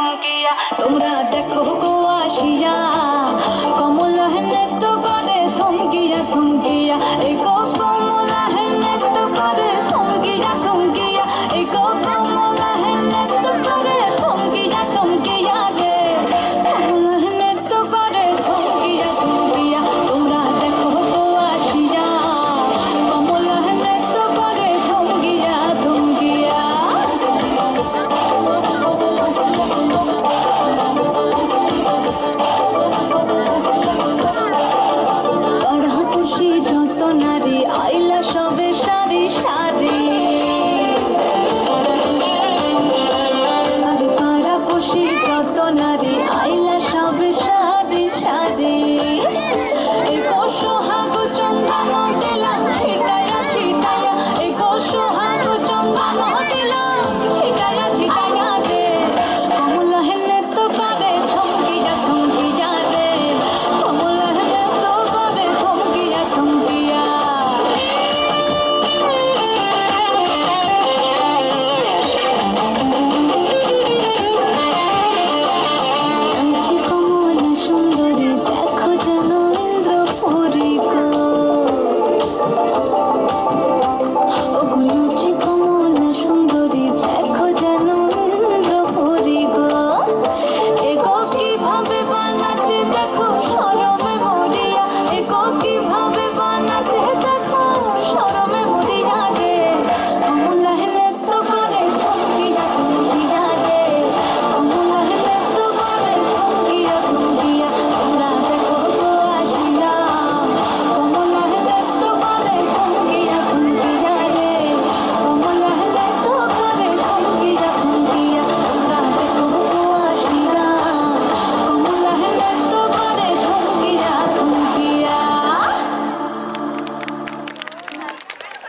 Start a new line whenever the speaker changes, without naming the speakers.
চমকিয়া তোমরা দেখো গো আসিয়া। কমল হেনা I love